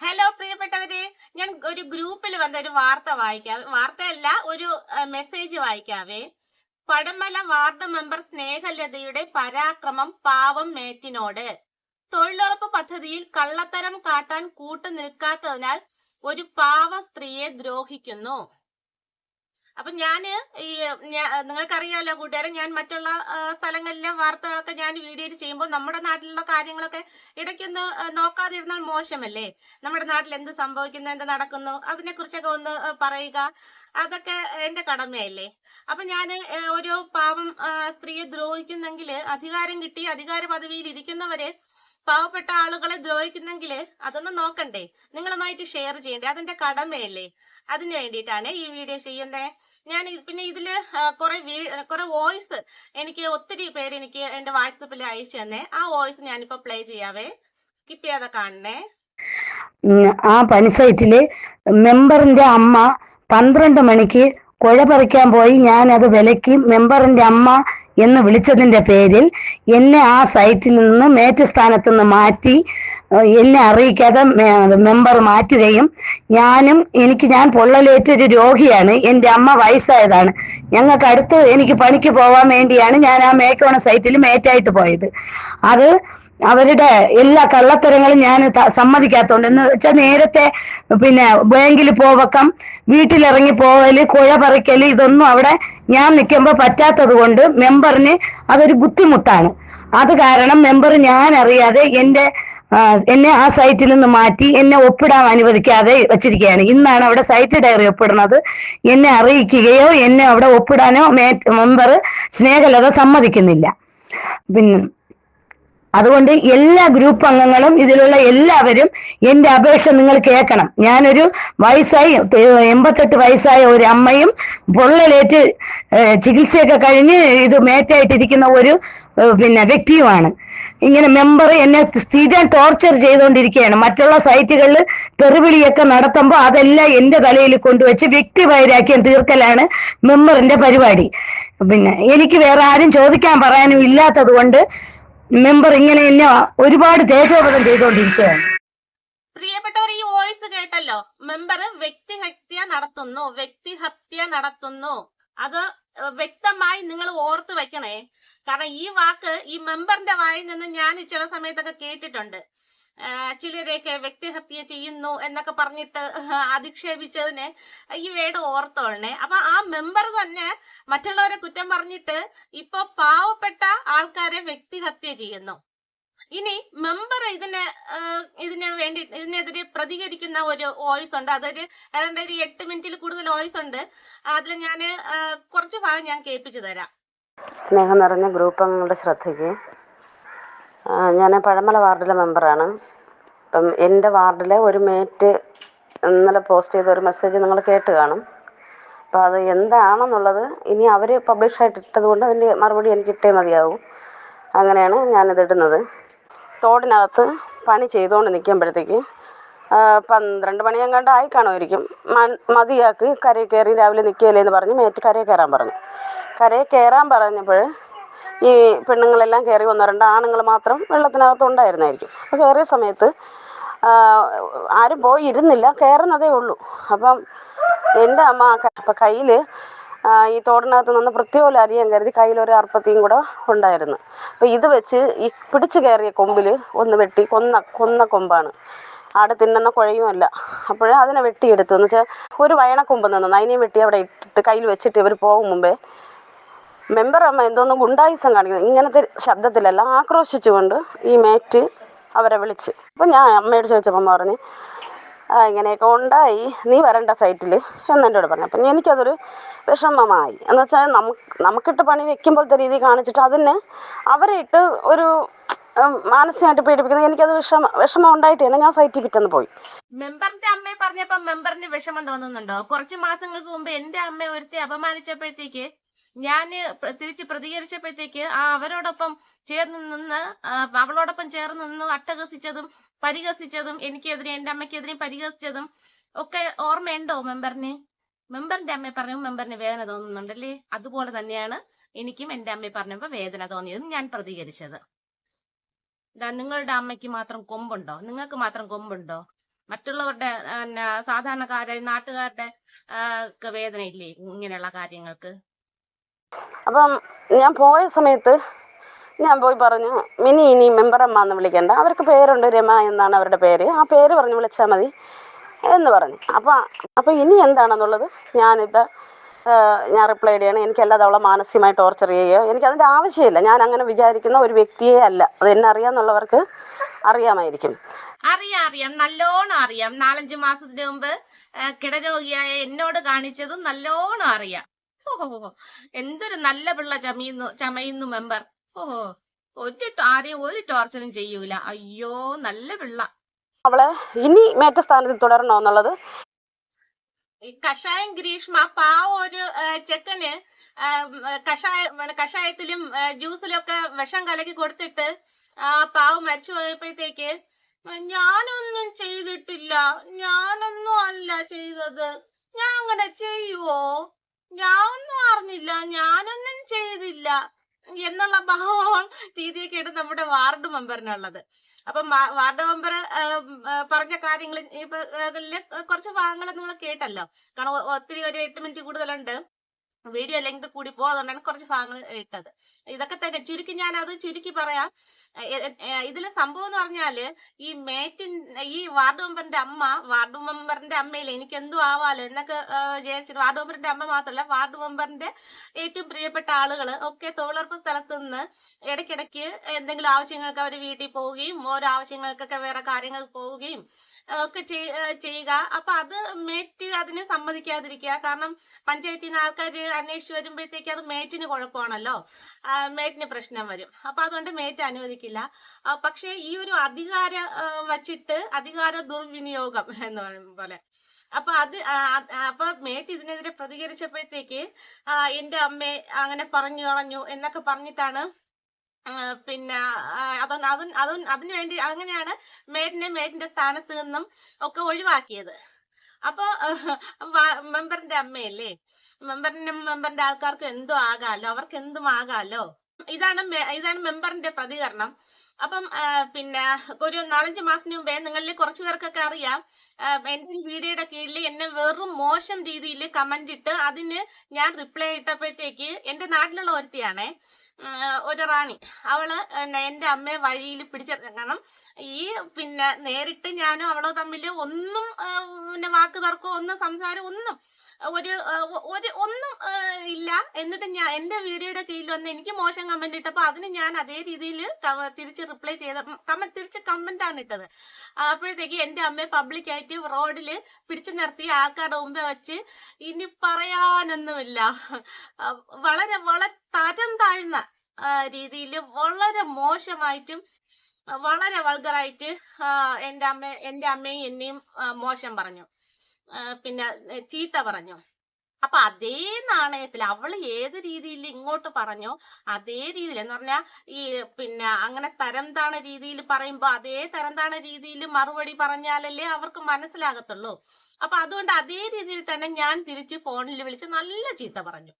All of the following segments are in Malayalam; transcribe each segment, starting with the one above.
ഹലോ പ്രിയപ്പെട്ടവരെ. ഞാൻ ഒരു ഗ്രൂപ്പിൽ വന്ന ഒരു വാർത്ത വായിക്കാം. വാർത്തയല്ല ഒരു മെസ്സേജ് വായിക്കാവേ. പടമല വാർഡ് മെമ്പർ സ്നേഹലതയുടെ പരാക്രമം പാവം മേറ്റിനോട്. തൊഴിലുറപ്പ് പദ്ധതിയിൽ കള്ളത്തരം കാട്ടാൻ കൂട്ടു നിൽക്കാത്തതിനാൽ ഒരു പാവ സ്ത്രീയെ ദ്രോഹിക്കുന്നു. അപ്പൊ ഞാൻ ഈ നിങ്ങൾക്കറിയാലോ കൂട്ടുകാരെ ഞാൻ മറ്റുള്ള സ്ഥലങ്ങളിലെ വാർത്തകളൊക്കെ ഞാൻ വീഡിയോ ചെയ്യുമ്പോൾ നമ്മുടെ നാട്ടിലുള്ള കാര്യങ്ങളൊക്കെ ഇടയ്ക്കൊന്ന് നോക്കാതിരുന്നാൽ മോശമല്ലേ? നമ്മുടെ നാട്ടിൽ എന്ത് സംഭവിക്കുന്നു എന്ത് നടക്കുന്നു അതിനെ കുറിച്ചൊക്കെ ഒന്ന് പറയുക. അതൊക്കെ എന്റെ കടമയല്ലേ? അപ്പൊ ഞാൻ ഒരു പാവം സ്ത്രീയെ ദ്രോഹിക്കുന്നെങ്കിൽ അധികാരം കിട്ടി അധികാര പദവിയിൽ ഇരിക്കുന്നവര് പാവപ്പെട്ട ആളുകളെ ദ്രോഹിക്കുന്നെങ്കിൽ അതൊന്നും നോക്കണ്ടേ. നിങ്ങളുമായിട്ട് ഷെയർ ചെയ്യണ്ടേ. അതിന്റെ കടമയല്ലേ. അതിനു വേണ്ടിയിട്ടാണ് ഈ വീഡിയോ ചെയ്യുന്നത് ഞാൻ പിന്നെ ഇതിൽ ആ, കുറെ വീ- കുറെ വോയിസ് എനിക്ക് ഒത്തിരി പേര് എനിക്ക് എന്റെ വാട്സപ്പിൽ അയച്ചു തന്നെ. ആ വോയിസ് ഞാനിപ്പോ പ്ലേ ചെയ്യാവേ. സ്കിപ്പ് ചെയ്യാതെ കാണണേ. ആ പണിസൈറ്റിൽ മെമ്പറിന്റെ അമ്മ പന്ത്രണ്ട് മണിക്ക് കുഴ പറിക്കാൻ പോയി. ഞാൻ അത് വിലക്കി മെമ്പറിന്റെ അമ്മ എന്ന് വിളിച്ചതിന്റെ പേരിൽ എന്നെ ആ സൈറ്റിൽ നിന്ന് മേറ്റ് സ്ഥാനത്ത് നിന്ന് മാറ്റി എന്നെ അറിയിക്കാതെ മെമ്പർ മാറ്റുകയും ഞാനും എനിക്ക് ഞാൻ പൊള്ളലേറ്റ ഒരു രോഗിയാണ്. എന്റെ അമ്മ വയസ്സായതാണ്. ഞങ്ങൾക്ക് അടുത്ത് എനിക്ക് പണിക്ക് പോകാൻ വേണ്ടിയാണ് ഞാൻ ആ മേക്കോണ സൈറ്റിൽ മേറ്റായിട്ട് പോയത്. അത് അവരുടെ എല്ലാ കള്ളത്തരങ്ങളും ഞാൻ സമ്മതിക്കാത്തോണ്ട്. എന്ന് വെച്ചാൽ നേരത്തെ പിന്നെ ബാങ്കിൽ പോവക്കം വീട്ടിലിറങ്ങി പോവൽ കുഴ പറിക്കൽ ഇതൊന്നും അവിടെ ഞാൻ നിൽക്കുമ്പോൾ പറ്റാത്തത് കൊണ്ട് മെമ്പറിന് അതൊരു ബുദ്ധിമുട്ടാണ്. അത് കാരണം മെമ്പർ ഞാൻ അറിയാതെ എന്റെ എന്നെ ആ സൈറ്റിൽ നിന്ന് മാറ്റി എന്നെ ഒപ്പിടാൻ അനുവദിക്കാതെ വെച്ചിരിക്കുകയാണ്. ഇന്നാണ് അവിടെ സൈറ്റ് ഡയറി ഒപ്പിടുന്നത്. എന്നെ അറിയിക്കുകയോ എന്നെ അവിടെ ഒപ്പിടാനോ മെമ്പർ സ്നേഹലത സമ്മതിക്കുന്നില്ല. പിന്നെ അതുകൊണ്ട് എല്ലാ ഗ്രൂപ്പ് അംഗങ്ങളും ഇതിലുള്ള എല്ലാവരും എന്റെ അപേക്ഷ നിങ്ങൾ കേൾക്കണം. ഞാനൊരു വയസ്സായി എൺപത്തെട്ട് വയസ്സായ ഒരു അമ്മയും പൊള്ളലേറ്റ് ചികിത്സയൊക്കെ കഴിഞ്ഞ് ഇത് മേറ്റായിട്ടിരിക്കുന്ന ഒരു പിന്നെ വ്യക്തിയുമാണ്. ഇങ്ങനെ മെമ്പർ എന്നെ സ്ഥിരം ടോർച്ചർ ചെയ്തുകൊണ്ടിരിക്കുകയാണ്. മറ്റുള്ള സൈറ്റുകളിൽ തെറിവിളിയൊക്കെ നടത്തുമ്പോൾ അതെല്ലാം എന്റെ തലയിൽ കൊണ്ടുവച്ച് വ്യക്തി വൈരാഗ്യം തീർക്കലാണ് മെമ്പറിന്റെ പരിപാടി. പിന്നെ എനിക്ക് വേറെ ആരും ചോദിക്കാൻ പറയാനും ഇല്ലാത്തത് കൊണ്ട് മെമ്പർ ഇങ്ങനെ എന്നെ ഒരുപാട് ദേശോപകം ചെയ്തുകൊണ്ടിരിക്കുകയാണ് പ്രിയപ്പെട്ടവർ ഈ വോയിസ് കേട്ടല്ലോ? മെമ്പർ വ്യക്തിഹത്യ നടത്തുന്നു വ്യക്തിഹത്യ നടത്തുന്നു. അത് വ്യക്തമായി നിങ്ങൾ ഓർത്ത് വെക്കണേ. കാരണം ഈ വാക്ക് ഈ മെമ്പറിന്റെ വായിൽ നിന്ന് ഞാൻ ചില സമയത്തൊക്കെ കേട്ടിട്ടുണ്ട്. ചിലരെയൊക്കെ വ്യക്തിഹത്യ ചെയ്യുന്നു എന്നൊക്കെ പറഞ്ഞിട്ട് അധിക്ഷേപിച്ചതിന് ഈ വേട് ഓർത്തോളണേ. അപ്പൊ ആ മെമ്പർ തന്നെ മറ്റുള്ളവരെ കുറ്റം പറഞ്ഞിട്ട് ഇപ്പൊ പാവപ്പെട്ട ആൾക്കാരെ വ്യക്തിഹത്യ ചെയ്യുന്നു. ഇനി മെമ്പർ ഇതിന് ഇതിന് വേണ്ടി ഇതിനെതിരെ പ്രതികരിക്കുന്ന ഒരു വോയിസ് ഉണ്ട്. അതൊരു ഏതാണ്ട് ഒരു എട്ട് മിനിറ്റിൽ കൂടുതൽ വോയിസ് ഉണ്ട്. അതിൽ ഞാൻ കുറച്ച് ഭാഗം ഞാൻ കേൾപ്പിച്ചു തരാം. സ്നേഹം നിറഞ്ഞ ഗ്രൂപ്പ് അംഗങ്ങളുടെ ശ്രദ്ധയ്ക്ക് ഞാൻ പഴമല വാർഡിലെ മെമ്പറാണ്. അപ്പം എന്റെ വാർഡിലെ ഒരു മേറ്റ് ഇന്നലെ പോസ്റ്റ് ചെയ്ത ഒരു മെസ്സേജ് നിങ്ങൾ കേട്ട് കാണും. അപ്പോൾ അത് എന്താണെന്നുള്ളത് ഇനി അവർ പബ്ലിഷായിട്ട് ഇട്ടത് കൊണ്ട് അതിന്റെ മറുപടി എനിക്ക് ഇട്ടേ മതിയാവും. അങ്ങനെയാണ് ഞാനിത് ഇടുന്നത്. തോടിനകത്ത് പണി ചെയ്തുകൊണ്ട് നിൽക്കുമ്പോഴത്തേക്ക് പന്ത്രണ്ട് മണിയെങ്ങാണ്ട് ആയി കാണുമായിരിക്കും. മതിയാക്കി കരയിൽ കയറി രാവിലെ നിൽക്കുകയല്ലേ എന്ന് പറഞ്ഞ് മേറ്റ് കരയിൽ കയറാൻ പറഞ്ഞു. കരയിൽ കയറാൻ പറഞ്ഞപ്പോൾ ഈ പെണ്ണുങ്ങളെല്ലാം കയറി ഒന്നോ രണ്ട് ആണുങ്ങൾ മാത്രം വെള്ളത്തിനകത്ത് ഉണ്ടായിരുന്നായിരിക്കും അപ്പോൾ കയറിയ സമയത്ത് ആരും പോയി ഇരുന്നില്ല കയറുന്നതേ ഉള്ളൂ. അപ്പം എന്റെ അമ്മ അപ്പം കയ്യിൽ ഈ തോടിനകത്ത് നിന്ന് പ്രത്യേകം അരിയാൻ കരുതി കയ്യിലൊരു അർപ്പത്തിയും കൂടെ ഉണ്ടായിരുന്നു. അപ്പം ഇത് വെച്ച് ഈ പിടിച്ചു കയറിയ കൊമ്പിൽ ഒന്ന് വെട്ടി കൊന്ന കൊന്ന കൊമ്പാണ്. ആട് തിന്നുന്ന കുഴയുമല്ല അപ്പോൾ അതിനെ വെട്ടിയെടുത്തു. എന്ന് വെച്ചാൽ ഒരു വയണക്കൊമ്പ് നിന്നു. അതിനെ വെട്ടി അവിടെ ഇട്ടിട്ട് കയ്യിൽ വെച്ചിട്ട് ഇവർ പോകും മുമ്പേ മെമ്പർ അമ്മ എന്തോന്ന് ഗുണ്ടായുസം കാണിക്കുന്നത് ഇങ്ങനത്തെ ശബ്ദത്തിലല്ല ആക്രോശിച്ചുകൊണ്ട് ഈ മേറ്റ് അവരെ വിളിച്ച്. അപ്പം ഞാൻ അമ്മയോട് ചോദിച്ചപ്പോൾ പറഞ്ഞ് ഇങ്ങനെയൊക്കെ ഉണ്ടായി നീ വരണ്ട സൈറ്റിൽ എന്ന് എന്നോട് പറഞ്ഞു. അപ്പം എനിക്കതൊരു വിഷമമായി. എന്ന് വെച്ചാൽ നമുക്ക് നമുക്കിട്ട് പണി വെക്കുമ്പോഴത്തെ രീതി കാണിച്ചിട്ട് അതിന് അവരെ ഇട്ട് ഒരു മാനസികമായിട്ട് പീഡിപ്പിക്കുന്നത് എനിക്കത് വിഷമ വിഷമം ഉണ്ടായിട്ട് തന്നെ ഞാൻ സൈറ്റിൽ പിറ്റന്ന് പോയി. മെമ്പറിന്റെ അമ്മയെ പറഞ്ഞപ്പോ മെമ്പറിന് വിഷമം തോന്നുന്നുണ്ടോ? കുറച്ച് മാസങ്ങൾക്ക് മുമ്പ് എന്റെ അമ്മ ഒരുത്തി അപമാനിച്ചപ്പോഴത്തേക്ക് ഞാൻ തിരിച്ച് പ്രതികരിച്ചപ്പോഴത്തേക്ക് ആ അവരോടൊപ്പം ചേർന്ന് നിന്ന് അവളോടൊപ്പം ചേർന്ന് നിന്ന് അട്ടഹസിച്ചതും പരിഹസിച്ചതും എനിക്കെതിരെ എന്റെ അമ്മയ്ക്കെതിരെയും പരിഹസിച്ചതും ഒക്കെ ഓർമ്മയുണ്ടോ മെമ്പറിന്? മെമ്പറിന്റെ അമ്മയെ പറഞ്ഞു മെമ്പറിന് വേദന തോന്നുന്നുണ്ടല്ലേ? അതുപോലെ തന്നെയാണ് എനിക്കും എന്റെ അമ്മയെ പറഞ്ഞപ്പോൾ വേദന തോന്നിയതും ഞാൻ പ്രതികരിച്ചത്. നിങ്ങളുടെ അമ്മയ്ക്ക് മാത്രം കൊമ്പുണ്ടോ? നിങ്ങൾക്ക് മാത്രം കൊമ്പുണ്ടോ? മറ്റുള്ളവരുടെ സാധാരണക്കാരെ നാട്ടുകാരുടെ വേദനയില്ലേ ഇങ്ങനെയുള്ള കാര്യങ്ങൾക്ക്? അപ്പം ഞാൻ പോയ സമയത്ത് ഞാൻ പോയി പറഞ്ഞു മിനി ഇനി മെമ്പറമ്മ എന്ന് വിളിക്കണ്ട. അവർക്ക് പേരുണ്ട് രമ എന്നാണ് അവരുടെ പേര്. ആ പേര് പറഞ്ഞ് വിളിച്ചാൽ മതി എന്ന് പറഞ്ഞു. അപ്പം അപ്പം ഇനി എന്താണെന്നുള്ളത് ഞാനിത് ഞാൻ റിപ്ലൈ ചെയ്യണം. എനിക്കല്ലാതെ അവളെ മാനസികമായി ടോർച്ചർ ചെയ്യുകയോ എനിക്കതിന്റെ ആവശ്യമില്ല. ഞാൻ അങ്ങനെ വിചാരിക്കുന്ന ഒരു വ്യക്തിയേ അല്ല. അത് എന്നെ അറിയാമെന്നുള്ളവർക്ക് അറിയാമായിരിക്കും. അറിയാം അറിയാം. നല്ലോണം അറിയാം. നാലഞ്ച് മാസത്തിന് മുമ്പ് കിടരോഗിയായ എന്നോട് കാണിച്ചതും നല്ലോണം അറിയാം. ഓഹോ. എന്തൊരു നല്ല പിള്ള ചമയുന്നു ചമയുന്നു മെമ്പർ. ഓഹോ. ഒരു ആരെയും ഒരു ടോർച്ചറും ചെയ്യൂല. അയ്യോ നല്ല പിള്ള. അവൾ ഇനി മേറ്റ സ്ഥാനത്ത് തുടരണോ എന്നുള്ളത്? ഈ കഷായം ഗ്രീഷ്മ പാവ ഒരു ചെക്കന് കഷായ കഷായത്തിലും ജ്യൂസിലും ഒക്കെ വിഷം കലക്കി കൊടുത്തിട്ട് ആ പാവ് മരിച്ചു പോയപ്പോഴത്തേക്ക് ഞാനൊന്നും ചെയ്തിട്ടില്ല. ഞാനൊന്നും അല്ല ചെയ്തത്. ഞാൻ അങ്ങനെ ചെയ്യുവോ? ഞാൻ ഒന്നും അറിഞ്ഞില്ല. ഞാനൊന്നും ചെയ്തില്ല. എന്നുള്ള ഭാവം രീതിയൊക്കെയാണ് നമ്മുടെ വാർഡ് മെമ്പറിനുള്ളത്. അപ്പം വാർഡ് മെമ്പർ പറഞ്ഞ കാര്യങ്ങൾ ഇപ്പൊ കുറച്ച് ഭാഗങ്ങൾ നിങ്ങൾ കേട്ടല്ലോ. കാരണം ഒത്തിരി ഒരു എട്ട് മിനിറ്റ് കൂടുതലുണ്ട്. വീഡിയോ ലെങ്ത് കൂടി പോകുന്നതുകൊണ്ടാണ് കുറച്ച് ഭാഗങ്ങൾ ഇട്ടത്. ഇതൊക്കെ തന്നെ. ചുരുക്കി ഞാൻ അത് ചുരുക്കി പറയാം. ഇതിലെ സംഭവം എന്ന് പറഞ്ഞാൽ ഈ മേറ്റിൻ ഈ വാർഡ് മെമ്പറിന്റെ അമ്മ വാർഡ് മെമ്പറിന്റെ അമ്മയിൽ എനിക്ക് എന്തും ആവാലോ എന്നൊക്കെ വിചാരിച്ചിട്ട് വാർഡ് മെമ്പറിന്റെ അമ്മ മാത്രമല്ല വാർഡ് മെമ്പറിന്റെ ഏറ്റവും പ്രിയപ്പെട്ട ആളുകൾ ഒക്കെ തൊഴിലുറപ്പ് സ്ഥലത്ത് നിന്ന് ഇടയ്ക്കിടയ്ക്ക് എന്തെങ്കിലും ആവശ്യങ്ങൾക്ക് അവർ വീട്ടിൽ പോവുകയും ഓരോ ആവശ്യങ്ങൾക്കൊക്കെ വേറെ കാര്യങ്ങൾ പോവുകയും ഒക്കെ ചെയ്- ചെയ്യുക. അപ്പൊ അത് മേറ്റ് അതിന് സമ്മതിക്കാതിരിക്കുക. കാരണം പഞ്ചായത്തിൽ നിന്ന് ആൾക്കാർ അന്വേഷിച്ച് വരുമ്പോഴത്തേക്ക് അത് മേറ്റിന് കുഴപ്പമാണല്ലോ. മേറ്റിന് പ്രശ്നം വരും. അപ്പൊ അതുകൊണ്ട് മേറ്റ് അനുവദിക്കില്ല. പക്ഷെ ഈ ഒരു അധികാര വച്ചിട്ട് അധികാര ദുർവിനിയോഗം എന്ന് പറയുന്ന പോലെ. അപ്പൊ അത് അപ്പൊ മേറ്റ് ഇതിനെതിരെ പ്രതികരിച്ചപ്പോഴത്തേക്ക് എന്റെ അമ്മ അങ്ങനെ പറഞ്ഞു കളഞ്ഞു എന്നൊക്കെ പറഞ്ഞിട്ടാണ് പിന്നെ അതൊന്ന് അതും അതും അതിനു വേണ്ടി അങ്ങനെയാണ് മേരിനെ മേരിന്റെ സ്ഥാനത്ത് നിന്നും ഒക്കെ ഒഴിവാക്കിയത്. അപ്പൊ മെമ്പറിന്റെ അമ്മയല്ലേ? മെമ്പറിന്റെ മെമ്പറിന്റെ ആൾക്കാർക്ക് എന്തോ ആകാലോ? അവർക്ക് എന്തും ആകാലോ? ഇതാണ് ഇതാണ് മെമ്പറിന്റെ പ്രതികരണം. അപ്പം പിന്നെ ഒരു നാലഞ്ച് മാസത്തിന് മുമ്പേ നിങ്ങളിൽ കുറച്ചു പേർക്കൊക്കെ അറിയാം എന്റെ ഈ വീഡിയോയുടെ കീഴിൽ എന്നെ വെറും മോശം രീതിയിൽ കമന്റ് ഇട്ട് അതിന് ഞാൻ റിപ്ലൈ ഇട്ടപ്പോഴത്തേക്ക് എന്റെ നാട്ടിലുള്ള ഒരുത്തിയാണേ ഒരു റാണി. അവൾ എന്റെ അമ്മയെ വഴിയിൽ പിടിച്ച കാരണം ഈ പിന്നെ നേരിട്ട് ഞാനും അവളോ തമ്മിൽ ഒന്നും പിന്നെ വാക്ക് തർക്കോ ഒന്നും സംസാരം ഒന്നും ഒരു ഒരു ഒന്നും ഇല്ല. എന്നിട്ട് ഞാൻ എന്റെ വീഡിയോയുടെ കീഴിൽ വന്ന് എനിക്ക് മോശം കമന്റ് ഇട്ടപ്പോൾ അതിന് ഞാൻ അതേ രീതിയിൽ തിരിച്ച് റിപ്ലൈ ചെയ്ത കമന്റ് തിരിച്ച് കമന്റ് ആണ് ഇട്ടത്. അപ്പോഴത്തേക്ക് എന്റെ അമ്മയെ പബ്ലിക്കായിട്ട് റോഡിൽ പിടിച്ചു നിർത്തി ആൾക്കാരുടെ മുമ്പേ വെച്ച് ഇനി പറയാനൊന്നുമില്ല. വളരെ വളരെ തരം താഴ്ന്ന രീതിയിൽ വളരെ മോശമായിട്ടും വളരെ വൾഗറായിട്ട് എന്റെ അമ്മ എന്റെ അമ്മയും എന്നെയും മോശം പറഞ്ഞു. പിന്നെ ചീത്ത പറഞ്ഞു? അപ്പൊ അതേ നാണയത്തിൽ അവൾ ഏത് രീതിയിൽ ഇങ്ങോട്ട് പറഞ്ഞോ അതേ രീതിയിൽ എന്ന് പറഞ്ഞാൽ ഈ പിന്നെ അങ്ങനെ തരം താണ രീതിയിൽ പറയുമ്പോൾ അതേ തരം താണ രീതിയിൽ മറുപടി പറഞ്ഞാലല്ലേ അവർക്ക് മനസ്സിലാകത്തുള്ളൂ. അപ്പൊ അതുകൊണ്ട് അതേ രീതിയിൽ തന്നെ ഞാൻ തിരിച്ച് ഫോണിൽ വിളിച്ച് നല്ല ചീത്ത പറഞ്ഞു.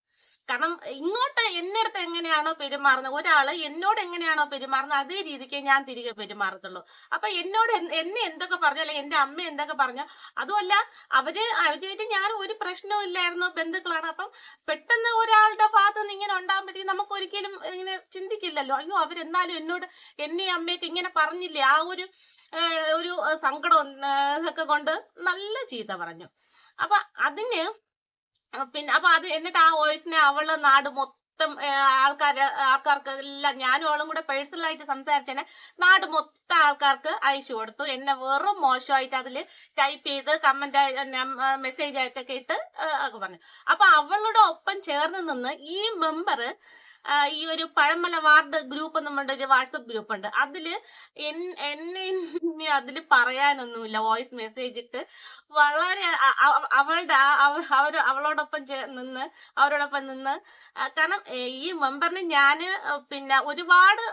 കാരണം ഇങ്ങോട്ട് എന്നിടത്ത് എങ്ങനെയാണോ പെരുമാറുന്നത്? ഒരാൾ എന്നോട് എങ്ങനെയാണോ പെരുമാറുന്നത്? അതേ രീതിക്ക് ഞാൻ തിരികെ പെരുമാറത്തുള്ളൂ. അപ്പൊ എന്നോട് എന്നെ എന്തൊക്കെ പറഞ്ഞു? അല്ലെങ്കിൽ എന്റെ അമ്മ എന്തൊക്കെ പറഞ്ഞു? അതുമല്ല അവർ അവരായിട്ട് ഞാൻ ഒരു പ്രശ്നവും ഇല്ലായിരുന്നു. ബന്ധുക്കളാണ്. അപ്പം പെട്ടെന്ന് ഒരാളുടെ ഭാഗത്ത് നിന്ന് ഇങ്ങനെ ഉണ്ടാകുമ്പോഴത്തേക്ക് നമുക്ക് ഒരിക്കലും ഇങ്ങനെ ചിന്തിക്കില്ലല്ലോ. അയ്യോ അവരെന്നാലും എന്നോട് എന്നെ അമ്മയൊക്കെ ഇങ്ങനെ പറഞ്ഞില്ലേ? ആ ഒരു ഒരു സങ്കടം ഒക്കെ കൊണ്ട് നല്ല ചീത്ത പറഞ്ഞു. അപ്പൊ അതിന് പിന്നെ അപ്പൊ അത് എന്നിട്ട് ആ വോയിസിനെ അവൾ നാട് മൊത്തം ആൾക്കാർ ആൾക്കാർക്ക് എല്ലാം ഞാനും അവളും കൂടെ പേഴ്സണലായിട്ട് സംസാരിച്ചതിനെ നാട് മൊത്തം ആൾക്കാർക്ക് അയച്ചു കൊടുത്തു. എന്നെ വെറും മോശമായിട്ട് അതിൽ ടൈപ്പ് ചെയ്ത് കമന്റ് മെസ്സേജ് ആയിട്ടൊക്കെ ഇട്ട് പറഞ്ഞു. അപ്പൊ അവളുടെ ഒപ്പം ചേർന്ന് നിന്ന് ഈ മെമ്പർ ഈ ഒരു പഴമല വാർഡ് ഗ്രൂപ്പ് പറഞ്ഞ ഒരു വാട്സപ്പ് ഗ്രൂപ്പ് ഉണ്ട്. അതിൽ എന്നെ അതിൽ പറയാനൊന്നുമില്ല. വോയിസ് മെസ്സേജ് ഇട്ട് വളരെ അവളുടെ അവർ അവളോടൊപ്പം നിന്ന് അവരോടൊപ്പം നിന്ന് കാരണം ഈ മെമ്പറിന് ഞാൻ പിന്നെ ഒരുപാട്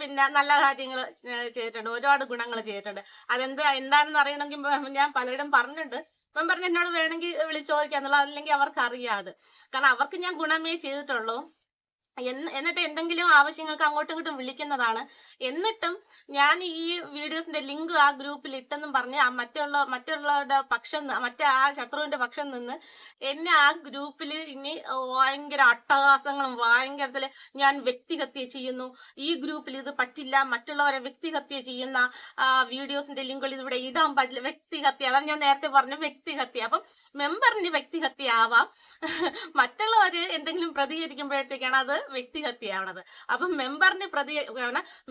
പിന്നെ നല്ല കാര്യങ്ങൾ ചെയ്തിട്ടുണ്ട്. ഒരുപാട് ഗുണങ്ങൾ ചെയ്തിട്ടുണ്ട്. അതെന്ത് എന്താണെന്ന് അറിയണമെങ്കിൽ ഞാൻ പലരും പറഞ്ഞിട്ടുണ്ട്. മെമ്പറിന് എന്നോട് വേണമെങ്കിൽ വിളിച്ച് ചോദിക്കാന്നുള്ളത് അല്ലെങ്കിൽ അവർക്ക് അറിയാതെ കാരണം അവർക്ക് ഞാൻ ഗുണമേ ചെയ്തിട്ടുള്ളൂ. എന്നിട്ട് എന്തെങ്കിലും ആവശ്യങ്ങൾക്ക് അങ്ങോട്ടും ഇങ്ങോട്ടും വിളിക്കുന്നതാണ്. എന്നിട്ടും ഞാൻ ഈ വീഡിയോസിന്റെ ലിങ്ക് ആ ഗ്രൂപ്പിൽ ഇട്ടെന്നും പറഞ്ഞ് ആ മറ്റുള്ള മറ്റുള്ളവരുടെ പക്ഷം മറ്റേ ആ ശത്രുവിന്റെ പക്ഷം നിന്ന് എന്നെ ആ ഗ്രൂപ്പിൽ ഇനി ഭയങ്കര അട്ടഹാസങ്ങളും ഭയങ്കരത്തിൽ ഞാൻ വ്യക്തിഹത്യ ചെയ്യുന്നു. ഈ ഗ്രൂപ്പിൽ ഇത് പറ്റില്ല. മറ്റുള്ളവരെ വ്യക്തിഹത്യ ചെയ്യുന്ന വീഡിയോസിന്റെ ലിങ്കുകൾ ഇതിവിടെ ഇടാൻ പറ്റില്ല വ്യക്തിഹത്യ. അതാണ് ഞാൻ നേരത്തെ പറഞ്ഞ വ്യക്തിഹത്യ. അപ്പം മെമ്പറിന് വ്യക്തിഹത്യ ആവാം. മറ്റുള്ളവര് എന്തെങ്കിലും പ്രതികരിക്കുമ്പോഴത്തേക്കാണ് അത് വ്യക്തിഹത്യയാവണത്. അപ്പം മെമ്പറിന് പ്രതി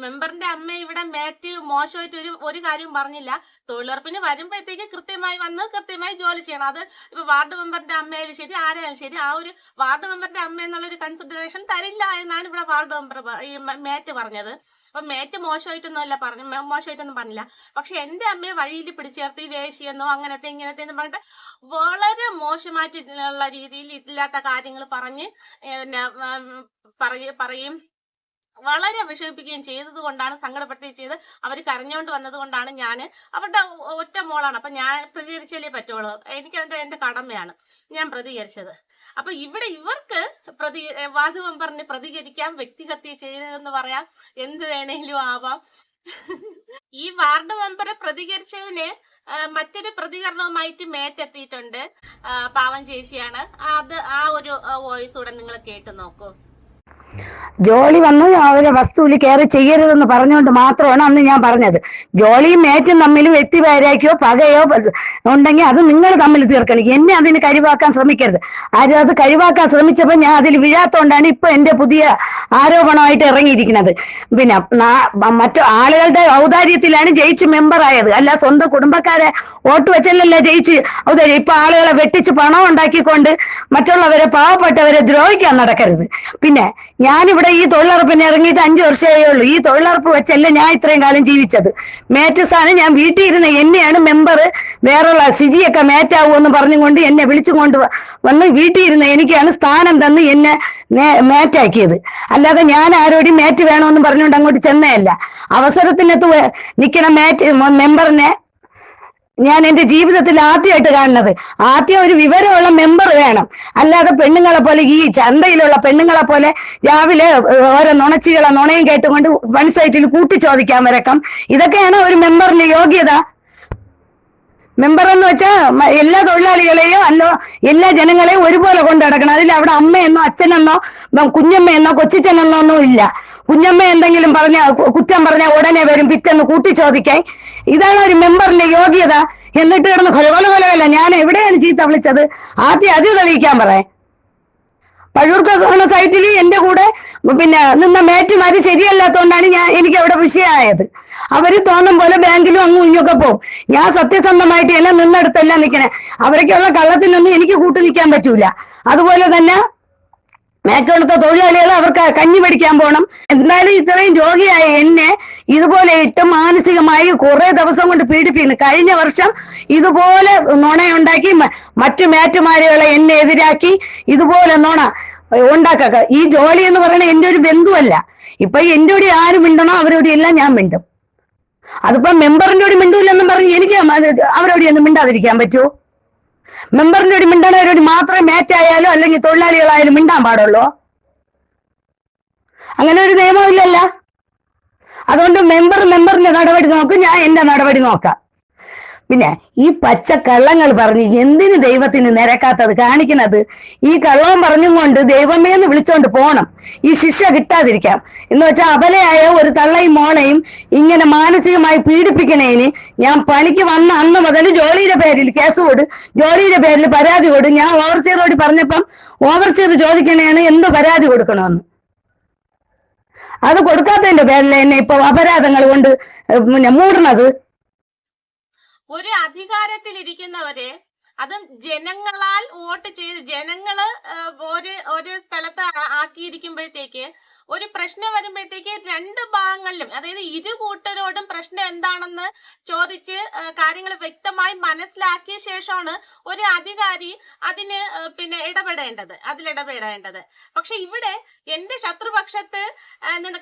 മെമ്പറിന്റെ അമ്മ ഇവിടെ മാറ്റ് മോശമായിട്ട് ഒരു ഒരു കാര്യവും പറഞ്ഞില്ല. തൊഴിലുറപ്പിന് വരുമ്പോഴത്തേക്ക് കൃത്യമായി വന്ന് കൃത്യമായി ജോലി ചെയ്യണം. അത് ഇപ്പൊ വാർഡ് മെമ്പറിന്റെ അമ്മയായാലും ശരി ആരായാലും ശരി ആ ഒരു വാർഡ് മെമ്പറിന്റെ അമ്മ എന്നുള്ള ഒരു കൺസിഡറേഷൻ തരില്ല എന്നാണ് ഇവിടെ വാർഡ് മെമ്പർ ഈ മാറ്റ് പറഞ്ഞത്. അപ്പൊ മേറ്റ് മോശമായിട്ടൊന്നും അല്ല പറഞ്ഞു മോശമായിട്ടൊന്നും പറഞ്ഞില്ല. പക്ഷെ എന്റെ അമ്മയെ വഴിയിൽ പിടിച്ചേർത്തി വേശിയെന്നോ അങ്ങനത്തെ ഇങ്ങനത്തെ എന്ന് പറഞ്ഞിട്ട് വളരെ മോശമായിട്ടുള്ള രീതിയിൽ ഇല്ലാത്ത കാര്യങ്ങൾ പറഞ്ഞ് പിന്നെ, പറയും. വളരെ വിഷമിപ്പിക്കുകയും ചെയ്തത് കൊണ്ടാണ് സങ്കടപ്പെടുത്തുകയും ചെയ്ത് അവർ കരഞ്ഞുകൊണ്ട് വന്നത് കൊണ്ടാണ് ഞാൻ അവരുടെ ഒറ്റ മോളാണ്. അപ്പം ഞാൻ പ്രതികരിച്ചാലേ പറ്റുള്ളൂ. എനിക്കതിന്റെ എന്റെ കടമയാണ്. ഞാൻ പ്രതികരിച്ചത്. അപ്പൊ ഇവിടെ ഇവർക്ക് പ്രതി വാർഡ് മെമ്പറിന് പ്രതികരിക്കാം വ്യക്തിഹത്യ ചെയ്തതെന്ന് പറയാം. എന്ത് വേണേലും ആവാം. ഈ വാർഡ് മെമ്പർ പ്രതികരിച്ചതിന് മറ്റൊരു പ്രതികരണവുമായിട്ട് മേറ്റെത്തിയിട്ടുണ്ട് പാവം ചേച്ചിയാണ്. അത് ആ ഒരു വോയിസ് കൂടെ നിങ്ങൾ കേട്ടു നോക്കൂ. ജോളി വന്ന് അവരെ വസ്തുവിൽ കയറി ചെയ്യരുതെന്ന് പറഞ്ഞുകൊണ്ട് മാത്രമാണ് അന്ന് ഞാൻ പറഞ്ഞത്. ജോളിയും മേറ്റും തമ്മിൽ വ്യക്തിവൈരാഗ്യമോ പകയോ ഉണ്ടെങ്കിൽ അത് നിങ്ങൾ തമ്മിൽ തീർക്കണം. എന്നെ അതിന് കഴിവാക്കാൻ ശ്രമിക്കരുത്. ആരും അത് കഴിവാക്കാൻ ശ്രമിച്ചപ്പോൾ ഞാൻ അതിൽ വീഴാത്തോണ്ടാണ് ഇപ്പൊ എന്റെ പുതിയ ആരോപണമായിട്ട് ഇറങ്ങിയിരിക്കുന്നത്. പിന്നെ മറ്റു ആളുകളുടെ ഔദാര്യത്തിലാണ് ജയിച്ച് മെമ്പർ ആയത്. അല്ല സ്വന്തം കുടുംബക്കാരെ വോട്ട് വെച്ചല്ലല്ല ജയിച്ച് ഔദാര്യം. ഇപ്പൊ ആളുകളെ വെട്ടിച്ച് പണം ഉണ്ടാക്കിക്കൊണ്ട് മറ്റുള്ളവരെ പാവപ്പെട്ടവരെ ദ്രോഹിക്കാൻ നടക്കരുത്. പിന്നെ ഞാനിവിടെ ഈ തൊഴിലുറപ്പിന് ഇറങ്ങിയിട്ട് അഞ്ചു വർഷമേ ഉള്ളൂ. ഈ തൊഴിലുറപ്പ് വെച്ചല്ല ഞാൻ ഇത്രയും കാലം ജീവിച്ചത്. മേറ്റസാണ് ഞാൻ വീട്ടിൽ ഇരുന്ന് എന്നെയാണ് മെമ്പർ വേറെയുള്ള സിജിയൊക്കെ മേറ്റാവുമെന്ന് പറഞ്ഞുകൊണ്ട് എന്നെ വിളിച്ചുകൊണ്ട് വന്ന് വീട്ടിൽ ഇരുന്ന് എനിക്കാണ് സ്ഥാനം തന്ന് എന്നെ മേറ്റാക്കിയത്. അല്ലാതെ ഞാൻ ആരോടും മേറ്റ് വേണമെന്ന് പറഞ്ഞുകൊണ്ട് അങ്ങോട്ട് ചെന്നയല്ല അവസരത്തിനകത്ത് നിൽക്കണ മേറ്റ് മെമ്പറിനെ ഞാൻ എന്റെ ജീവിതത്തിൽ ആദ്യമായിട്ട് കാണുന്നത്. ആദ്യം ഒരു വിവരമുള്ള മെമ്പർ വേണം. അല്ലാതെ പെണ്ണുങ്ങളെ പോലെ ഈ ചന്തയിലുള്ള പെണ്ണുങ്ങളെ പോലെ രാവിലെ ഓരോ നുണച്ചികളെ നുണയും കേട്ടുകൊണ്ട് വൺ സൈറ്റിൽ കൂട്ടി ചോദിക്കാൻ വരക്കം. ഇതൊക്കെയാണ് ഒരു മെമ്പറിന്റെ യോഗ്യത. മെമ്പർ എന്ന് വെച്ചാൽ എല്ലാ തൊഴിലാളികളെയും അല്ലോ എല്ലാ ജനങ്ങളെയും ഒരുപോലെ കൊണ്ടു നടക്കണം. അതിൽ അവിടെ അമ്മയെന്നോ അച്ഛനെന്നോ കുഞ്ഞമ്മയെന്നോ കൊച്ചിച്ചനെന്നോ ഒന്നും ഇല്ല. കുഞ്ഞമ്മ എന്തെങ്കിലും പറഞ്ഞ കുറ്റം പറഞ്ഞ ഉടനെ വരും പിറ്റെന്ന് കൂട്ടി ചോദിക്കാൻ ഇതാണ് ഒരു മെമ്പറിന്റെ യോഗ്യത. എന്നിട്ട് കിടന്ന് കൊലകൊല കൊലകല്ല ഞാൻ എവിടെയാണ് ചീത്ത വിളിച്ചത്? ആദ്യം അത് തെളിയിക്കാൻ പറയാം പഴൂർക്ക സൈറ്റിൽ എന്റെ കൂടെ പിന്നെ നിന്ന മേറ്റുമാര് ശരിയല്ലാത്തോണ്ടാണ് ഞാൻ എനിക്ക് അവിടെ വിഷയമായത്. അവർ തോന്നും പോലെ ബാങ്കിലും അങ്ങും ഇങ്ങൊക്കെ പോകും ഞാൻ സത്യസന്ധമായിട്ട് എല്ലാം നിന്നെടുത്തല്ല നിൽക്കണേ അവരൊക്കെയുള്ള കള്ളത്തിനൊന്നും എനിക്ക് കൂട്ടു നിൽക്കാൻ പറ്റൂല. അതുപോലെ തന്നെ മേക്കെടുത്ത തൊഴിലാളികൾ അവർക്ക് കഞ്ഞി പഠിക്കാൻ പോകണം എന്തായാലും ഇത്രയും രോഗിയായ എന്നെ ഇതുപോലെ ഇട്ട് മാനസികമായി കുറെ ദിവസം കൊണ്ട് പീഡിപ്പിക്കുന്നു. കഴിഞ്ഞ വർഷം ഇതുപോലെ നുണയുണ്ടാക്കി മറ്റു മേറ്റുമാരികളെ എന്നെ എതിരാക്കി ഇതുപോലെ നുണ ഉണ്ടാക്കുക. ഈ ജോലി എന്ന് പറയുന്നത് എന്റെ ഒരു ബന്ധുവല്ല. ഇപ്പൊ എന്റെ കൂടി ആര് മിണ്ടണോ അവരോട് എല്ലാം ഞാൻ മിണ്ടും. അതിപ്പോ മെമ്പറിന്റെ കൂടി മിണ്ടൂലെന്നും പറഞ്ഞ് എനിക്ക് അവരോട് ഒന്നും മിണ്ടാതിരിക്കാൻ പറ്റുമോ മെമ്പറിന്റെ ഒരു മിണ്ടണവരോട് മാത്രമേ മാറ്റായാലും അല്ലെങ്കിൽ തൊഴിലാളികളായാലും മിണ്ടാൻ പാടുള്ളൂ? അങ്ങനെ ഒരു നിയമമില്ലല്ലോ. അതുകൊണ്ട് മെമ്പർ മെമ്പറിന്റെ നടപടി നോക്കും ഞാൻ എന്റെ നടപടി നോക്കാം. പിന്നെ ഈ പച്ച കള്ളങ്ങൾ പറഞ്ഞ് എന്തിന് ദൈവത്തിന് നിരക്കാത്തത് കാണിക്കുന്നത്? ഈ കള്ളവും പറഞ്ഞും കൊണ്ട് ദൈവമേ എന്ന് വിളിച്ചോണ്ട് പോണം. ഈ ശിക്ഷ കിട്ടാതിരിക്കാം. എന്ന് വെച്ചാൽ അബലയായ ഒരു തള്ളയും മോളെയും ഇങ്ങനെ മാനസികമായി പീഡിപ്പിക്കണേന് ഞാൻ പണിക്ക് വന്ന അന്ന് മുതൽ ജോലിയുടെ പേരിൽ കേസ് കൊടു ജോലിയുടെ പേരിൽ പരാതി കൊടു. ഞാൻ ഓവർസീറോട് പറഞ്ഞപ്പം ഓവർസീർ ചോദിക്കണേന് എന്ത് പരാതി കൊടുക്കണമെന്ന് അത് കൊടുക്കാത്തതിന്റെ പേരിൽ എന്നെ ഇപ്പൊ അപരാധങ്ങൾ കൊണ്ട് പിന്നെ മൂടണത്. ഒരു അധികാരത്തിലിരിക്കുന്നവരെ അതും ജനങ്ങളാൽ വോട്ട് ചെയ്ത് ജനങ്ങൾ ഒരു ഒരു സ്ഥലത്ത് ആക്കിയിരിക്കുമ്പോഴത്തേക്ക് ഒരു പ്രശ്നം വരുമ്പോഴത്തേക്ക് രണ്ട് ഭാഗങ്ങളിലും അതായത് ഇരു കൂട്ടരോടും പ്രശ്നം എന്താണെന്ന് ചോദിച്ച് കാര്യങ്ങൾ വ്യക്തമായി മനസ്സിലാക്കിയ ശേഷമാണ് ഒരു അധികാരി അതിന് പിന്നെ ഇടപെടേണ്ടത് അതിൽ ഇടപെടേണ്ടത്. പക്ഷെ ഇവിടെ എന്റെ ശത്രുപക്ഷത്ത്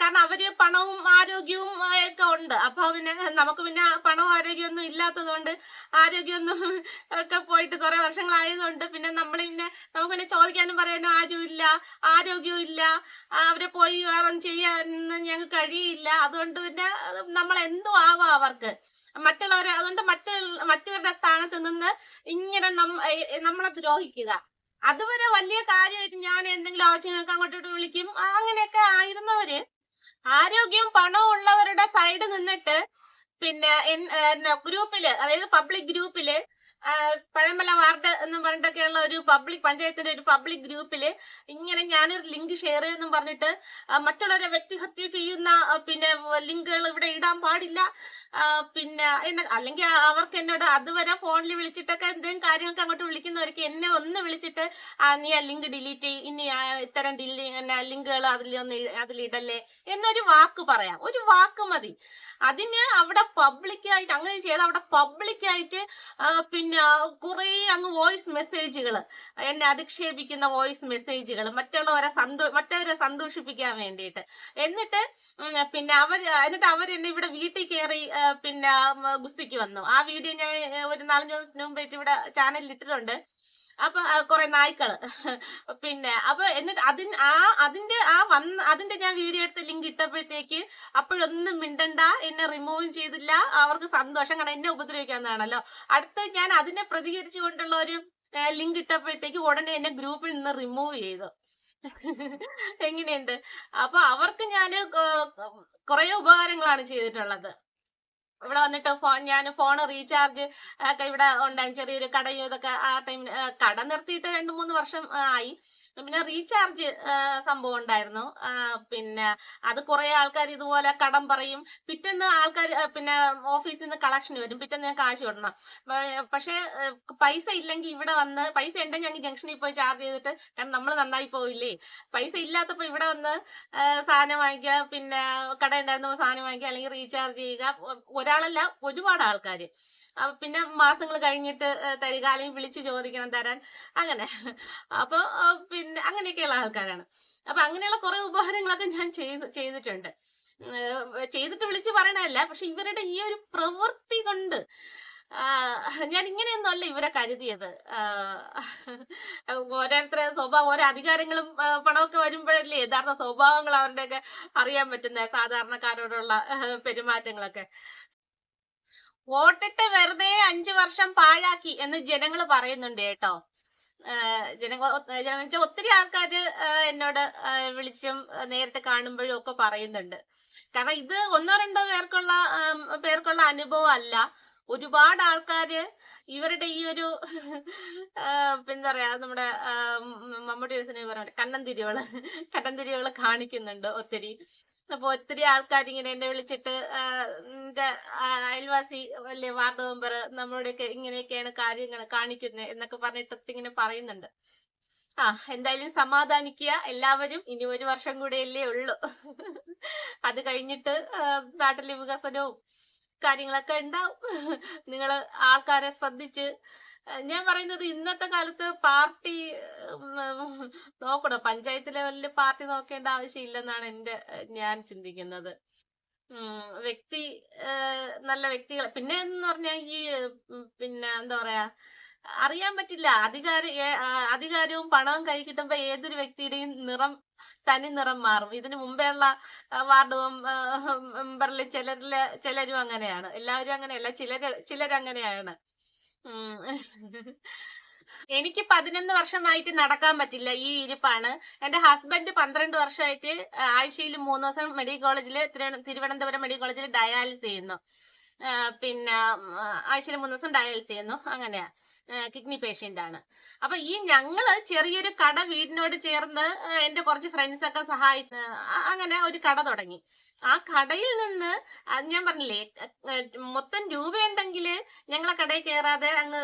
കാരണം അവർ പണവും ആരോഗ്യവും ഒക്കെ ഉണ്ട്. അപ്പൊ പിന്നെ നമുക്ക് പിന്നെ പണവും ആരോഗ്യമൊന്നും ഇല്ലാത്തത് കൊണ്ട് ആരോഗ്യമൊന്നും ഒക്കെ പോയിട്ട് കുറെ വർഷങ്ങളായതുകൊണ്ട് പിന്നെ നമ്മൾ പിന്നെ നമുക്ക് പിന്നെ ചോദിക്കാനും പറയാനും ആരും ഇല്ല ആരോഗ്യവും ഇല്ല അവരെ പോയി വേറെ ചെയ്യാനൊന്നും ഞങ്ങൾക്ക് കഴിയില്ല. അതുകൊണ്ട് പിന്നെ നമ്മൾ എന്തോ ആവാം അവർക്ക്. മറ്റുള്ളവരെ അതുകൊണ്ട് മറ്റു മറ്റവരുടെ സ്ഥാനത്ത് നിന്ന് ഇങ്ങനെ നമ്മളെ ദ്രോഹിക്കുക. അതുവരെ വലിയ കാര്യമായിട്ട് ഞാൻ എന്തെങ്കിലും ആവശ്യങ്ങൾക്ക് അങ്ങോട്ടോട്ട് വിളിക്കും. അങ്ങനെയൊക്കെ ആയിരുന്നവര്. ആരോഗ്യവും പണവും ഉള്ളവരുടെ സൈഡ് നിന്നിട്ട് പിന്നെ ഗ്രൂപ്പിൽ അതായത് പബ്ലിക് ഗ്രൂപ്പിൽ പഴമല വാർഡ് എന്ന് പറഞ്ഞിട്ടൊക്കെയുള്ള ഒരു പബ്ലിക് പഞ്ചായത്തിന്റെ ഒരു പബ്ലിക് ഗ്രൂപ്പിൽ ഇങ്ങനെ ഞാനൊരു ലിങ്ക് ഷെയർ ചെയ്തെന്നും പറഞ്ഞിട്ട് മറ്റുള്ളവരെ വ്യക്തിഹത്യ ചെയ്യുന്ന പിന്നെ ലിങ്കുകൾ ഇവിടെ ഇടാൻ പാടില്ല. പിന്നെ എന്ന് അല്ലെങ്കിൽ അവർക്ക് എന്നോട് അതുവരെ ഫോണിൽ വിളിച്ചിട്ടൊക്കെ എന്തെങ്കിലും കാര്യങ്ങൾക്ക് അങ്ങോട്ട് വിളിക്കുന്നവർക്ക് എന്നെ ഒന്ന് വിളിച്ചിട്ട് നീ ആ ലിങ്ക് ഡിലീറ്റ് ചെയ്യും ഇനി ഇത്തരം ലിങ്കുകൾ അതിൽ അതിലിടല്ലേ എന്നൊരു വാക്ക് പറയാം. ഒരു വാക്ക് മതി. അതിന് അവിടെ പബ്ലിക്കായിട്ട് അങ്ങനെ ചെയ്ത് അവിടെ പബ്ലിക്കായിട്ട് പിന്നെ കുറേ അങ്ങ് വോയിസ് മെസ്സേജുകൾ എന്നെ അധിക്ഷേപിക്കുന്ന വോയിസ് മെസ്സേജുകൾ മറ്റുള്ളവരെ സന്തോ മറ്റവരെ സന്തോഷിപ്പിക്കാൻ വേണ്ടിയിട്ട്. എന്നിട്ട് പിന്നെ അവർ എന്നിട്ട് അവർ എന്നെ ഇവിടെ വീട്ടിൽ കയറി പിന്നെ ഗുസ്തിക്ക് വന്നു. ആ വീഡിയോ ഞാൻ ഒരു നാലഞ്ച് ദിവസത്തിന് മുമ്പായിട്ട് ഇവിടെ ചാനലിൽ ഇട്ടിട്ടുണ്ട്. അപ്പൊ കുറെ നായ്ക്കൾ. പിന്നെ അപ്പൊ എന്നിട്ട് അതിൻ ആ അതിന്റെ ആ വന്ന് അതിന്റെ ഞാൻ വീഡിയോ എടുത്ത് ലിങ്ക് ഇട്ടപ്പോഴത്തേക്ക് അപ്പോഴൊന്നും മിണ്ടണ്ട എന്നെ റിമൂവും ചെയ്തില്ല. അവർക്ക് സന്തോഷം കാരണം എന്നെ ഉപദ്രവിക്കാന്നാണല്ലോ അടുത്ത ഞാൻ അതിനെ പ്രതികരിച്ചു കൊണ്ടുള്ള ഒരു ലിങ്ക് ഇട്ടപ്പോഴത്തേക്ക് ഉടനെ എന്നെ ഗ്രൂപ്പിൽ നിന്ന് റിമൂവ് ചെയ്തു. എങ്ങനെയുണ്ട്? അപ്പൊ അവർക്ക് ഞാൻ കുറെ ഉപകാരങ്ങളാണ് ചെയ്തിട്ടുള്ളത്. ഇവിടെ വന്നിട്ട് ഫോൺ ഞാൻ ഫോൺ റീചാർജ് ഒക്കെ ഇവിടെ ഉണ്ടായി. ചെറിയൊരു കടയും ഇതൊക്കെ ആ ടൈമിൽ കട നിർത്തിയിട്ട് രണ്ട് മൂന്ന് വർഷം ആയി. പിന്നെ റീചാർജ് സംഭവം ഉണ്ടായിരുന്നു. പിന്നെ അത് കുറെ ആൾക്കാർ ഇതുപോലെ കടം പറയും. പിറ്റേന്ന് ആൾക്കാർ പിന്നെ ഓഫീസിൽ നിന്ന് കളക്ഷൻ വരും. പിറ്റേന്ന് ഞാൻ കാശ് വിടണം പക്ഷെ പൈസ ഇല്ലെങ്കിൽ ഇവിടെ വന്ന് പൈസ ഉണ്ടെങ്കിൽ ഞങ്ങൾ ജംഗ്ഷനിൽ പോയി ചാർജ് ചെയ്തിട്ട് കാരണം നമ്മൾ നന്നായി പോയില്ലേ പൈസ ഇല്ലാത്തപ്പോൾ ഇവിടെ വന്ന് സാധനം വാങ്ങിക്കുക പിന്നെ കട ഉണ്ടായിരുന്നപ്പോൾ സാധനം വാങ്ങിക്കുക അല്ലെങ്കിൽ റീചാർജ് ചെയ്യുക. ഒരാളല്ല ഒരുപാട് ആൾക്കാർ പിന്നെ മാസങ്ങൾ കഴിഞ്ഞിട്ട് തരിക അല്ലെങ്കിൽ വിളിച്ച് ചോദിക്കണം തരാൻ. അങ്ങനെ. അപ്പൊ ഏഹ്, പിന്നെ അങ്ങനെയൊക്കെയുള്ള ആൾക്കാരാണ്. അപ്പൊ അങ്ങനെയുള്ള കുറെ ഉപഹാരങ്ങളൊക്കെ ഞാൻ ചെയ്ത് ചെയ്തിട്ടുണ്ട്. ചെയ്തിട്ട് വിളിച്ച് പറയണല്ല പക്ഷെ ഇവരുടെ ഈ ഒരു പ്രവൃത്തി കൊണ്ട് ഞാൻ ഇങ്ങനെയൊന്നും അല്ല ഇവരെ കരുതിയത്. ഓരോരുത്തരെ സ്വഭാവം ഓരോ അധികാരങ്ങളും പണമൊക്കെ വരുമ്പോഴല്ലേ യഥാർത്ഥ സ്വഭാവങ്ങൾ അവരുടെയൊക്കെ അറിയാൻ പറ്റുന്ന സാധാരണക്കാരോടുള്ള പെരുമാറ്റങ്ങളൊക്കെ. വോട്ടിട്ട് വെറുതെ അഞ്ചു വർഷം പാഴാക്കി എന്ന് ജനങ്ങൾ പറയുന്നുണ്ട് കേട്ടോ. ജനങ്ങൾ ഒത്തിരി ആൾക്കാർ എന്നോട് വിളിച്ചും നേരിട്ട് കാണുമ്പോഴും ഒക്കെ പറയുന്നുണ്ട്. കാരണം ഇത് ഒന്നോ രണ്ടോ പേർക്കുള്ള പേർക്കുള്ള അനുഭവം അല്ല. ഒരുപാട് ആൾക്കാര് ഇവരുടെ ഈ ഒരു എന്താ പറയാ നമ്മുടെ മമ്മൂട്ടി സിനിമ പറഞ്ഞ കണ്ണന്തിരികൾ കണ്ണന്തിരികൾ കാണിക്കുന്നുണ്ട് ഒത്തിരി. അപ്പൊ ഒത്തിരി ആൾക്കാർ ഇങ്ങനെ എന്നെ വിളിച്ചിട്ട് ആ, അയൽവാസി അല്ലെ വാർഡ് മെമ്പർ നമ്മുടെയൊക്കെ ഇങ്ങനെയൊക്കെയാണ് കാര്യങ്ങൾ കാണിക്കുന്നത് എന്നൊക്കെ പറഞ്ഞിട്ട് ഒത്തിരി ഇങ്ങനെ പറയുന്നുണ്ട്. ആ എന്തായാലും സമാധാനിക്കുക. എല്ലാവരും ഇനി ഒരു വർഷം കൂടെയല്ലേ ഉള്ളൂ. അത് കഴിഞ്ഞിട്ട് നാട്ടിലെ വികസനവും കാര്യങ്ങളൊക്കെ ഉണ്ടാവും. നിങ്ങൾ ആൾക്കാരെ ശ്രദ്ധിച്ച് ഞാൻ പറയുന്നത് ഇന്നത്തെ കാലത്ത് പാർട്ടി നോക്കണം പഞ്ചായത്ത് ലെവലിൽ പാർട്ടി നോക്കേണ്ട ആവശ്യമില്ലെന്നാണ് എന്റെ ഞാൻ ചിന്തിക്കുന്നത്. വ്യക്തി നല്ല വ്യക്തികൾ പിന്നെ എന്ന് പറഞ്ഞാൽ ഈ പിന്നെ എന്താ പറയാ അറിയാൻ പറ്റില്ല. അധികാര അധികാരവും പണവും കൈ കിട്ടുമ്പോ ഏതൊരു വ്യക്തിയുടെയും നിറം തനി നിറം മാറും. ഇതിനു മുമ്പേ ഉള്ള വാർഡ് മെമ്പറിൽ ചിലരിൽ ചിലരും അങ്ങനെയാണ്. എല്ലാവരും അങ്ങനെയല്ല ചിലര് ചിലരങ്ങനെയാണ്. എനിക്ക് പതിനൊന്ന് വർഷമായിട്ട് നടക്കാൻ പറ്റില്ല ഈ ഇരിപ്പാണ്. എന്റെ ഹസ്ബൻഡ് പന്ത്രണ്ട് വർഷമായിട്ട് ആഴ്ചയിൽ മൂന്ന് ദിവസം മെഡിക്കൽ കോളേജിൽ തിരുവനന്തപുരം മെഡിക്കൽ കോളേജിൽ ഡയാലിസ് ചെയ്യുന്നു. പിന്നെ ആഴ്ചയിൽ മൂന്ന് ദിവസം ഡയാലിസ് ചെയ്യുന്നു. അങ്ങനെയാ കിഡ്നി പേഷ്യന്റ് ആണ്. അപ്പൊ ഈ ഞങ്ങൾ ചെറിയൊരു കട വീടിനോട് ചേർന്ന് എന്റെ കുറച്ച് ഫ്രണ്ട്സ് ഒക്കെ സഹായിച്ച് അങ്ങനെ ഒരു കട തുടങ്ങി. ആ കടയിൽ നിന്ന് ഞാൻ പറഞ്ഞില്ലേ മൊത്തം മൊത്തം രൂപയുണ്ടെങ്കിൽ ഞങ്ങളെ കടയിൽ കയറാതെ അങ്ങ്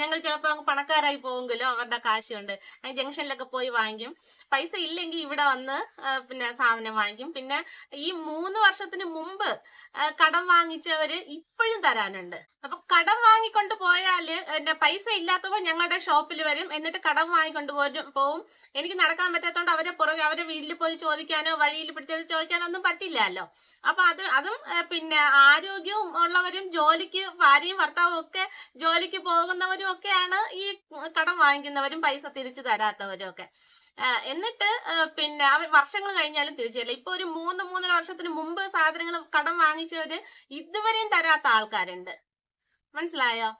ഞങ്ങൾ ചിലപ്പോൾ അങ്ങ് പണക്കാരായി പോകുമല്ലോ അവരുടെ കാശ് കൊണ്ട് ആ ജംഗ്ഷനിലൊക്കെ പോയി വാങ്ങിക്കും. പൈസ ഇല്ലെങ്കിൽ ഇവിടെ വന്ന് പിന്നെ സാധനം വാങ്ങിക്കും. പിന്നെ ഈ മൂന്ന് വർഷത്തിന് മുമ്പ് കടം വാങ്ങിച്ചവര് ഇപ്പോഴും തരാനുണ്ട്. അപ്പൊ കടം വാങ്ങിക്കൊണ്ട് പോയാൽ എന്റെ പൈസ ഇല്ലാത്തപ്പോ ഞങ്ങളുടെ ഷോപ്പിൽ വരും. എന്നിട്ട് കടം വാങ്ങിക്കൊണ്ട് പോരും പോവും. എനിക്ക് നടക്കാൻ പറ്റാത്തതുകൊണ്ട് അവരെ പുറകെ അവരെ വീട്ടിൽ പോയി ചോദിക്കാനോ വഴിയിൽ പിടിച്ചത് ചോദിക്കാനോ ഒന്നും പറ്റില്ലല്ലോ അപ്പൊ അത് അതും പിന്നെ ആരോഗ്യവും ഉള്ളവരും ജോലിക്ക് ഭാര്യയും ഭർത്താവും ഒക്കെ ജോലിക്ക് പോകുന്നവരും ഒക്കെയാണ് ഈ കടം വാങ്ങിക്കുന്നവരും പൈസ തിരിച്ചു തരാത്തവരും ഒക്കെ. എന്നിട്ട് പിന്നെ അവർ വർഷങ്ങൾ കഴിഞ്ഞാലും തിരിച്ചല്ല ഇപ്പൊ ഒരു മൂന്ന് മൂന്നര വർഷത്തിന് മുമ്പ് സാധനങ്ങൾ കടം വാങ്ങിച്ചവര് ഇതുവരെയും തരാത്ത ആൾക്കാരുണ്ട്. മനസ്സിലായോ?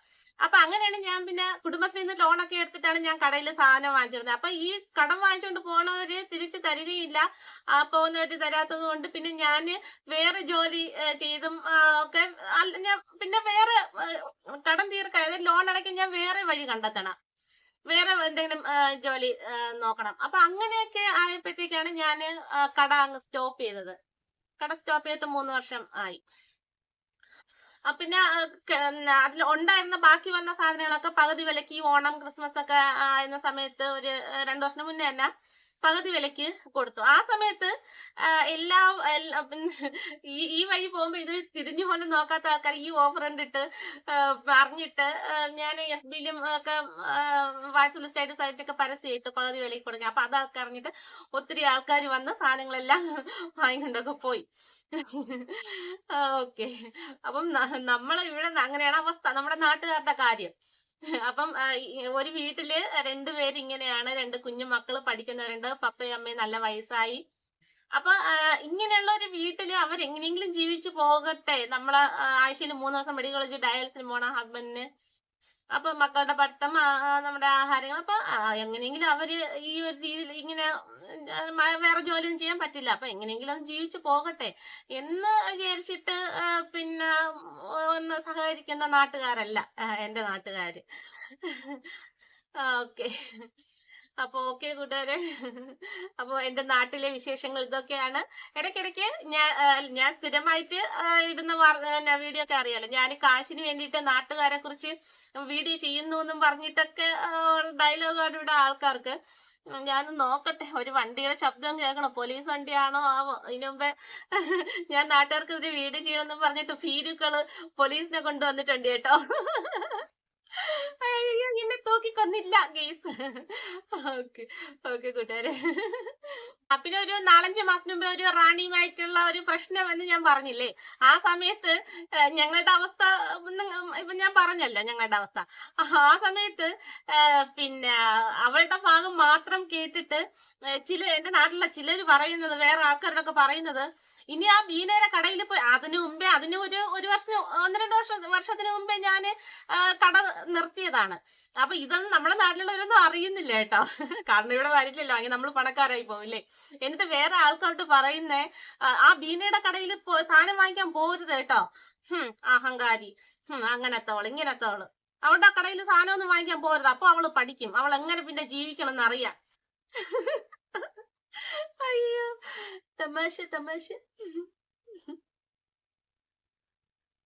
അപ്പൊ അങ്ങനെയാണ് ഞാൻ പിന്നെ കുടുംബശ്രീന്ന് ലോണൊക്കെ എടുത്തിട്ടാണ് ഞാൻ കടയിൽ സാധനം വാങ്ങിച്ചിരുന്നത്. അപ്പൊ ഈ കടം വാങ്ങിച്ചുകൊണ്ട് പോണവര് തിരിച്ചു തരികയില്ല. പോകുന്നവര് തരാത്തത് കൊണ്ട് പിന്നെ ഞാൻ വേറെ ജോലി ചെയ്തും ഒക്കെ ഞാൻ പിന്നെ വേറെ കടം തീർക്കാൻ അതായത് ലോൺ അടയ്ക്കാൻ ഞാൻ വേറെ വഴി കണ്ടെത്തണം. വേറെ എന്തെങ്കിലും ജോലി നോക്കണം. അപ്പൊ അങ്ങനെയൊക്കെ ആയപ്പോഴത്തേക്കാണ് ഞാൻ കട അങ്ങ് സ്റ്റോപ്പ് ചെയ്തത്. കട സ്റ്റോപ്പ് ചെയ്തിട്ട് മൂന്ന് വർഷം ആയി. പിന്നെ അതിൽ ഉണ്ടായിരുന്ന ബാക്കി വന്ന സാധനങ്ങളൊക്കെ പകുതി വിലക്ക് ഈ ഓണം ക്രിസ്മസ് ഒക്കെ ആയിരുന്ന സമയത്ത് ഒരു രണ്ടു വർഷം മുന്നേ തന്നെ പകുതി വിലക്ക് കൊടുത്തു. ആ സമയത്ത് എല്ലാ ഈ ഈ വഴി പോകുമ്പോ ഇത് തിരിഞ്ഞു പോലും നോക്കാത്ത ആൾക്കാർ ഈ ഓഫർ കണ്ടിട്ട് പറഞ്ഞിട്ട് ഞാൻ എഫ് ബിയിലും ഒക്കെ വാട്സപ്പ് സ്റ്റാറ്റസ് ആയിട്ടൊക്കെ പരസ്യമായിട്ട് പകുതി വിലക്ക് കൊടുക്കുക അപ്പൊ അതൊക്കെ അറിഞ്ഞിട്ട് ഒത്തിരി ആൾക്കാർ വന്ന് സാധനങ്ങളെല്ലാം വാങ്ങിക്കൊണ്ടൊക്കെ പോയി. ഓക്കെ. അപ്പം നമ്മൾ ഇവിടെ അങ്ങനെയാണ് അവസ്ഥ. നമ്മുടെ നാട്ടുകാരുടെ കാര്യം. അപ്പം ഒരു വീട്ടിൽ രണ്ടുപേരിങ്ങനെയാണ് രണ്ട് കുഞ്ഞു മക്കൾ പഠിക്കുന്നവരുണ്ട്. പപ്പയും അമ്മയും നല്ല വയസ്സായി. അപ്പൊ ഇങ്ങനെയുള്ള ഒരു വീട്ടിൽ അവരെങ്ങനെയെങ്കിലും ജീവിച്ചു പോകട്ടെ. നമ്മളെ ആഴ്ചയിൽ മൂന്ന് ദിവസം മെഡിക്കൽ കോളേജ് ഡയാലിസിന് പോണ ഹസ്ബൻഡിന്. അപ്പൊ മക്കളുടെ പഠിത്തം നമ്മുടെ ആഹാരങ്ങൾ. അപ്പൊ എങ്ങനെയെങ്കിലും അവർ ഈ ഒരു രീതിയിൽ ഇങ്ങനെ വേറെ ജോലിയൊന്നും ചെയ്യാൻ പറ്റില്ല. അപ്പൊ എങ്ങനെയെങ്കിലും ഒന്ന് ജീവിച്ചു പോകട്ടെ എന്ന് വിചാരിച്ചിട്ട് പിന്നെ ഒന്ന് സഹകരിക്കുന്ന നാട്ടുകാരല്ല എന്റെ നാട്ടുകാര്. ഓക്കെ. അപ്പൊ ഓക്കെ കൂട്ടുകാരെ. അപ്പൊ എന്റെ നാട്ടിലെ വിശേഷങ്ങൾ ഇതൊക്കെയാണ്. ഇടയ്ക്കിടയ്ക്ക് ഞാൻ ഞാൻ സ്ഥിരമായിട്ട് ഇടുന്ന വീഡിയോ ഒക്കെ അറിയാലോ. ഞാൻ കാശിന് വേണ്ടിയിട്ട് നാട്ടുകാരെ കുറിച്ച് വീഡിയോ ചെയ്യുന്നു എന്നും പറഞ്ഞിട്ടൊക്കെ ഡയലോഗാണ് ഇവിടെ ആൾക്കാർക്ക് ഞാൻ നോക്കട്ടെ. ഒരു വണ്ടിയുടെ ശബ്ദം കേൾക്കണം? പോലീസ് വണ്ടിയാണോ? ആവോ ഇതിനു മുമ്പേ ഞാൻ നാട്ടുകാർക്ക് ഇതിന് വീഡിയോ ചെയ്യണമെന്ന് പറഞ്ഞിട്ട് ഫീരുക്കൾ പോലീസിനെ കൊണ്ടുവന്നിട്ടുണ്ട് കേട്ടോ. എന്നെ തൂക്കി കൊന്നില്ല ഗെയ്സ്. ഓക്കെ ഓക്കെ കൂട്ടുകാരെ. പിന്നെ ഒരു നാലഞ്ച് മാസം മുമ്പ് ഒരു റാണിയുമായിട്ടുള്ള ഒരു പ്രശ്നം എന്ന് ഞാൻ പറഞ്ഞില്ലേ? ആ സമയത്ത് ഞങ്ങളുടെ അവസ്ഥ ഇപ്പൊ ഞാൻ പറഞ്ഞല്ലോ ഞങ്ങളുടെ അവസ്ഥ. ആ സമയത്ത് പിന്നെ അവളുടെ ഭാഗം മാത്രം കേട്ടിട്ട് ചില എന്റെ നാട്ടിലുള്ള ചിലര് പറയുന്നത് വേറെ ആൾക്കാരോടൊക്കെ പറയുന്നത് ഇനി ആ ബീനയുടെ കടയിൽ പോയി അതിനു മുമ്പേ അതിന് ഒരു ഒരു വർഷം ഒന്ന് രണ്ട് വർഷം വർഷത്തിന് മുമ്പേ ഞാൻ കട നിർത്തിയതാണ്. അപ്പൊ ഇതൊന്നും നമ്മുടെ നാട്ടിലുള്ളവരൊന്നും അറിയുന്നില്ല കേട്ടോ. കാരണം ഇവിടെ വരില്ലല്ലോ. അങ്ങനെ നമ്മൾ പണക്കാരായി പോവില്ലേ എന്നിട്ട് വേറെ ആൾക്കാരോട്ട് പറയുന്നേ ആ, ബീനയുടെ കടയിൽ സാധനം വാങ്ങിക്കാൻ പോരുത് കേട്ടോ. ഹും അഹങ്കാരി. ഹും അങ്ങനത്തോൾ ഇങ്ങനത്തോൾ. അവളുടെ കടയിൽ സാധനം ഒന്നും വാങ്ങിക്കാൻ പോരുത്. അപ്പൊ അവൾ പഠിക്കും. അവൾ എങ്ങനെ പിന്നെ ജീവിക്കണം എന്നറിയാം ಅಯ್ಯೋ ತಮಾಷೆ ತಮಾಷೆ